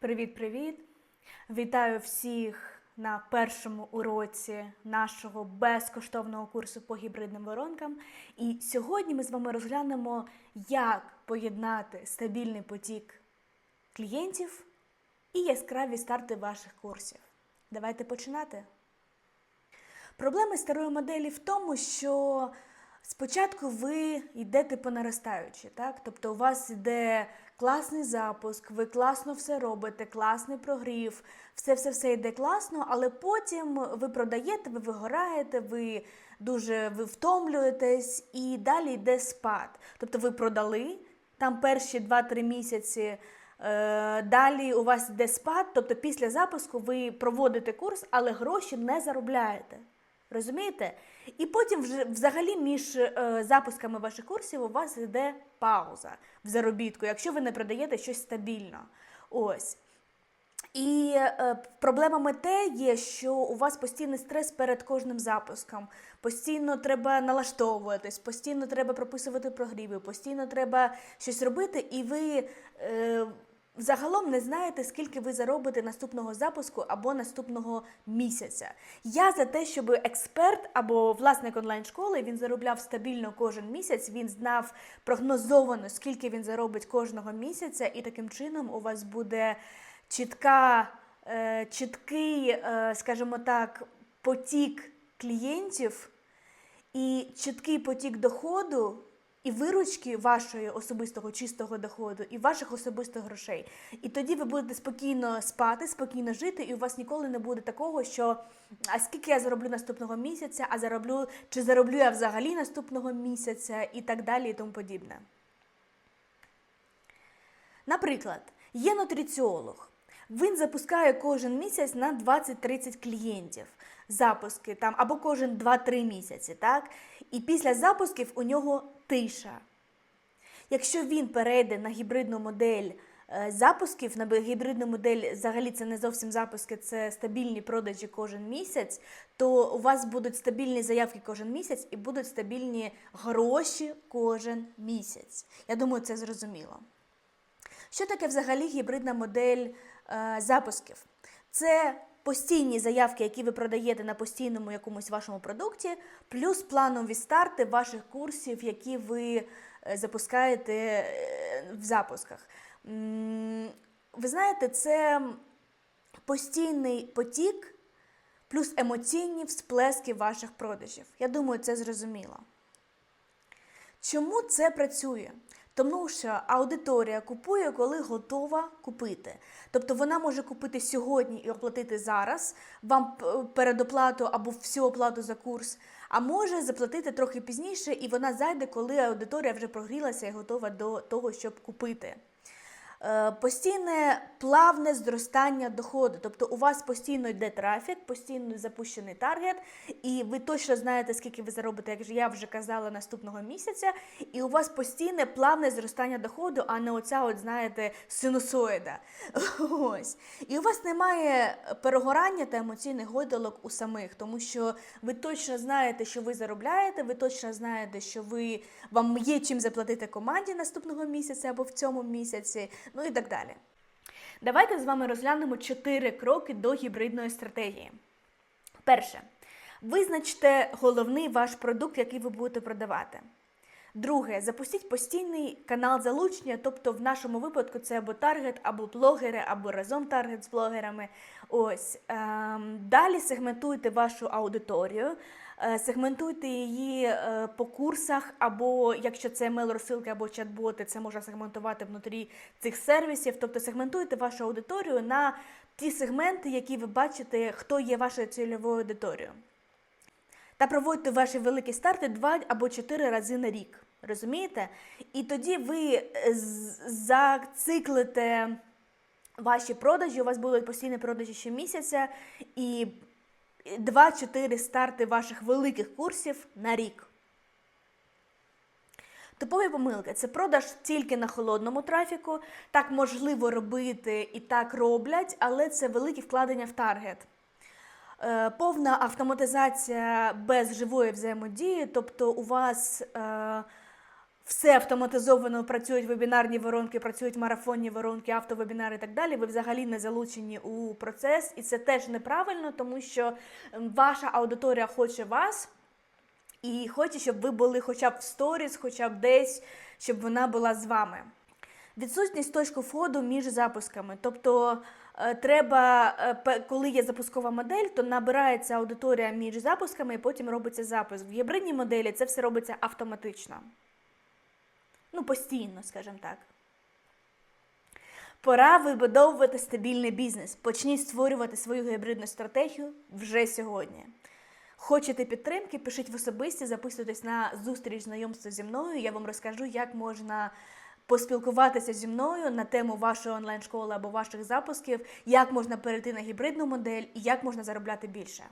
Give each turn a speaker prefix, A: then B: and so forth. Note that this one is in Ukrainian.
A: Привіт-привіт! Вітаю всіх на першому уроці нашого безкоштовного курсу по гібридним воронкам. І сьогодні ми з вами розглянемо, як поєднати стабільний потік клієнтів і яскраві старти ваших курсів. Давайте починати. Проблема старої моделі в тому, що спочатку ви йдете по наростаючій, так? Тобто у вас йде класний запуск, ви класно все робите, класний прогрів, все-все-все йде класно, але потім ви продаєте, ви вигораєте, ви дуже ви втомлюєтесь і далі йде спад. Тобто ви продали там перші 2-3 місяці. Е, Далі у вас йде спад, тобто після запуску ви проводите курс, але гроші не заробляєте. Розумієте? І потім вже взагалі між е, запусками ваших курсів у вас йде пауза в заробітку, якщо ви не продаєте щось стабільно. Ось. І е, проблема те є, що у вас постійний стрес перед кожним запуском. Постійно треба налаштовуватись, постійно треба прописувати прогріви, постійно треба щось робити, і ви е, загалом не знаєте, скільки ви заробите наступного запуску або наступного місяця. Я за те, щоб експерт або власник онлайн-школи він заробляв стабільно кожен місяць, він знав прогнозовано, скільки він заробить кожного місяця, і таким чином у вас буде чітка, е, чіткий, е, скажімо так, потік клієнтів і чіткий потік доходу. І виручки вашої особистого чистого доходу, і ваших особистих грошей. І тоді ви будете спокійно спати, спокійно жити, і у вас ніколи не буде такого, що а скільки я зароблю наступного місяця, а зароблю, чи зароблю я взагалі наступного місяця, і так далі, і тому подібне. Наприклад, є нутриціолог. Він запускає кожен місяць на 20-30 клієнтів. Запуски там або кожен 2-3 місяці, так? І після запусків у нього тиша. Якщо він перейде на гібридну модель е, запусків, на гібридну модель, взагалі це не зовсім запуски, це стабільні продажі кожен місяць, то у вас будуть стабільні заявки кожен місяць і будуть стабільні гроші кожен місяць. Я думаю, це зрозуміло. Що таке взагалі гібридна модель запусків? Це постійні заявки, які ви продаєте на постійному якомусь вашому продукті, плюс планові старти ваших курсів, які ви е, запускаєте е, в запусках. Ви знаєте, це постійний потік плюс емоційні всплески ваших продажів. Я думаю, це зрозуміло. Чому це працює? Тому що аудиторія купує, коли готова купити. Тобто вона може купити сьогодні і оплатити зараз вам передоплату або всю оплату за курс, а може заплатити трохи пізніше, і вона зайде, коли аудиторія вже прогрілася і готова до того, щоб купити. Е, Постійне плавне зростання доходу, тобто у вас постійно йде трафік, постійно запущений таргет, і ви точно знаєте, скільки ви заробите, як я вже казала, наступного місяця, і у вас постійне плавне зростання доходу, а не оця, от знаєте, синусоїда. Ось. І у вас немає перегорання та емоційних гойдалок у самих, тому що ви точно знаєте, що ви заробляєте, ви точно знаєте, що ви вам є чим заплатити команді наступного місяця або в цьому місяці, ну і так далі. Давайте з вами розглянемо чотири кроки до гібридної стратегії. Перше, визначте головний ваш продукт, який ви будете продавати. Друге, запустіть постійний канал залучення, тобто в нашому випадку це або таргет, або блогери, або разом таргет з блогерами. Ось ем, далі сегментуйте вашу аудиторію, сегментуйте її е, по курсах, або якщо це емейл-розсилки або чат-боти, це можна сегментувати внутрі цих сервісів. Тобто сегментуйте вашу аудиторію на ті сегменти, які ви бачите, хто є вашою цільовою аудиторією. Та проводьте ваші великі старти два або чотири рази на рік. Розумієте? І тоді ви е, зациклите ваші продажі, у вас будуть постійні продажі щомісяця і 2-4 старти ваших великих курсів на рік. Типові помилки це продаж тільки на холодному трафіку. Так можливо робити і так роблять, але це великі вкладення в таргет. Е, Повна автоматизація без живої взаємодії, тобто у вас е, все автоматизовано, працюють вебінарні воронки, працюють марафонні воронки, автовебінари і так далі. Ви взагалі не залучені у процес, і це теж неправильно, тому що ем, ваша аудиторія хоче вас. І хоче, щоб ви були хоча б в сторіс, хоча б десь, щоб вона була з вами. Відсутність точки входу між запусками. Тобто е, треба, е, коли є запускова модель, то набирається аудиторія між запусками і потім робиться запуск. В гібридній моделі це все робиться автоматично. Ну, постійно, скажімо так. Пора вибудовувати стабільний бізнес. Почніть створювати свою гібридну стратегію вже сьогодні. Хочете підтримки, пишіть в особисті, записуйтесь на зустріч знайомства зі мною. Я вам розкажу, як можна поспілкуватися зі мною на тему вашої онлайн-школи або ваших запусків, як можна перейти на гібридну модель і як можна заробляти більше.